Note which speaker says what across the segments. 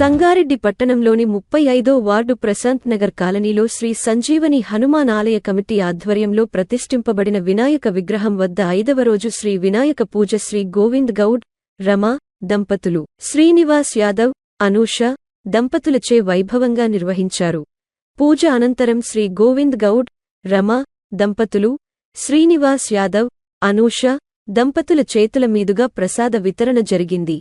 Speaker 1: సంగారెడ్డి పట్టణంలోని ముప్పై ఐదో వార్డు ప్రశాంత్ నగర్ కాలనీలో శ్రీ సంజీవని హనుమాన్ ఆలయ కమిటీ ఆధ్వర్యంలో ప్రతిష్ఠింపబడిన వినాయక విగ్రహం వద్ద ఐదవ రోజు శ్రీ వినాయక పూజ శ్రీ గోవింద్ గౌడ్ రమా దంపతులు శ్రీనివాస్ యాదవ్ అనూష దంపతులచే వైభవంగా నిర్వహించారు. పూజ అనంతరం శ్రీ గోవింద్ గౌడ్ రమా దంపతులు శ్రీనివాస్ యాదవ్ అనూష దంపతుల చేతుల మీదుగా ప్రసాద వితరణ జరిగింది.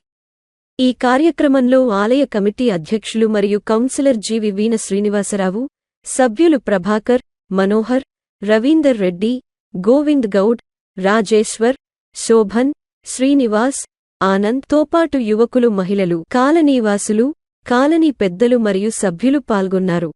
Speaker 1: ఈ కార్యక్రమంలో ఆలయ కమిటీ అధ్యక్షులు మరియు కౌన్సిలర్ జీవి వీణ శ్రీనివాసరావు సభ్యులు ప్రభాకర్ మనోహర్ రవీందర్ రెడ్డి గోవింద్ గౌడ్ రాజేశ్వర్ శోభన్ శ్రీనివాస్ ఆనంద్. తోపాటు యువకులు మహిళలు కాలనీవాసులు కాలనీ పెద్దలు మరియు సభ్యులు పాల్గొన్నారు.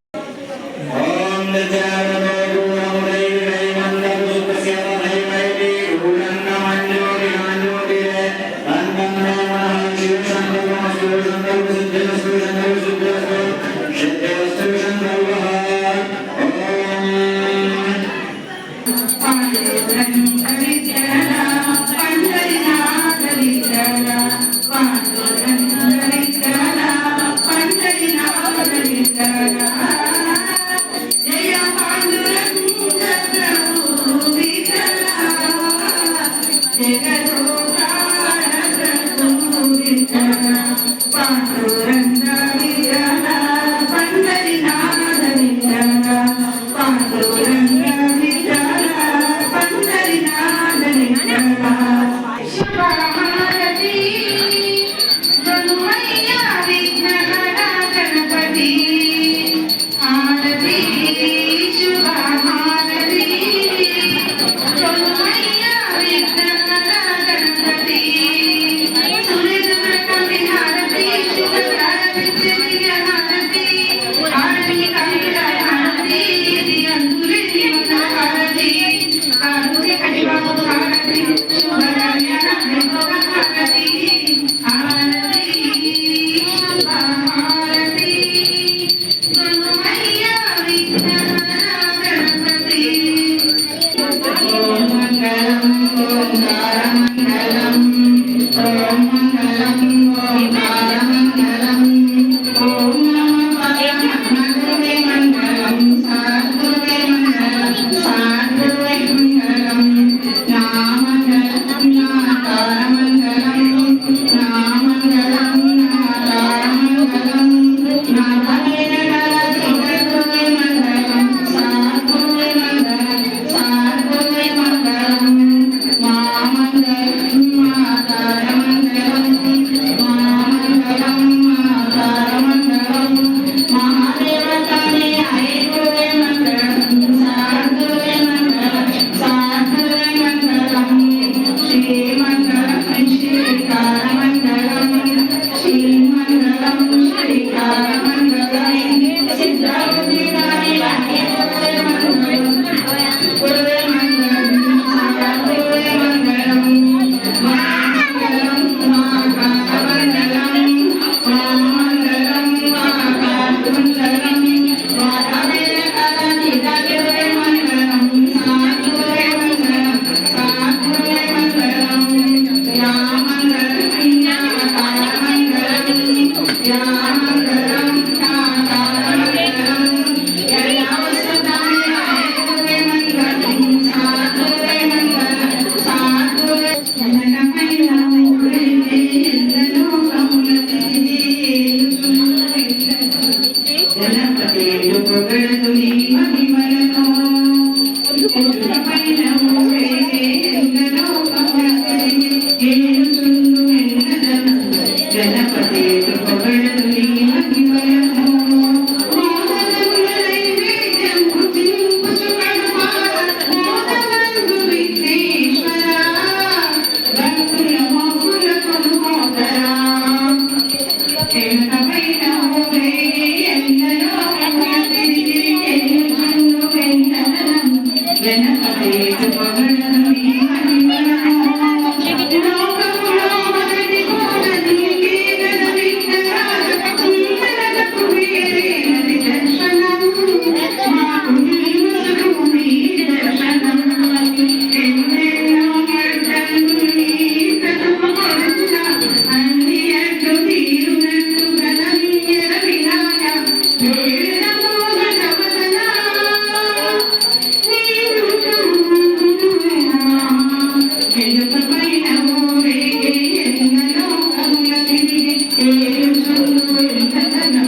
Speaker 1: తేజస్సును ఎంతదనం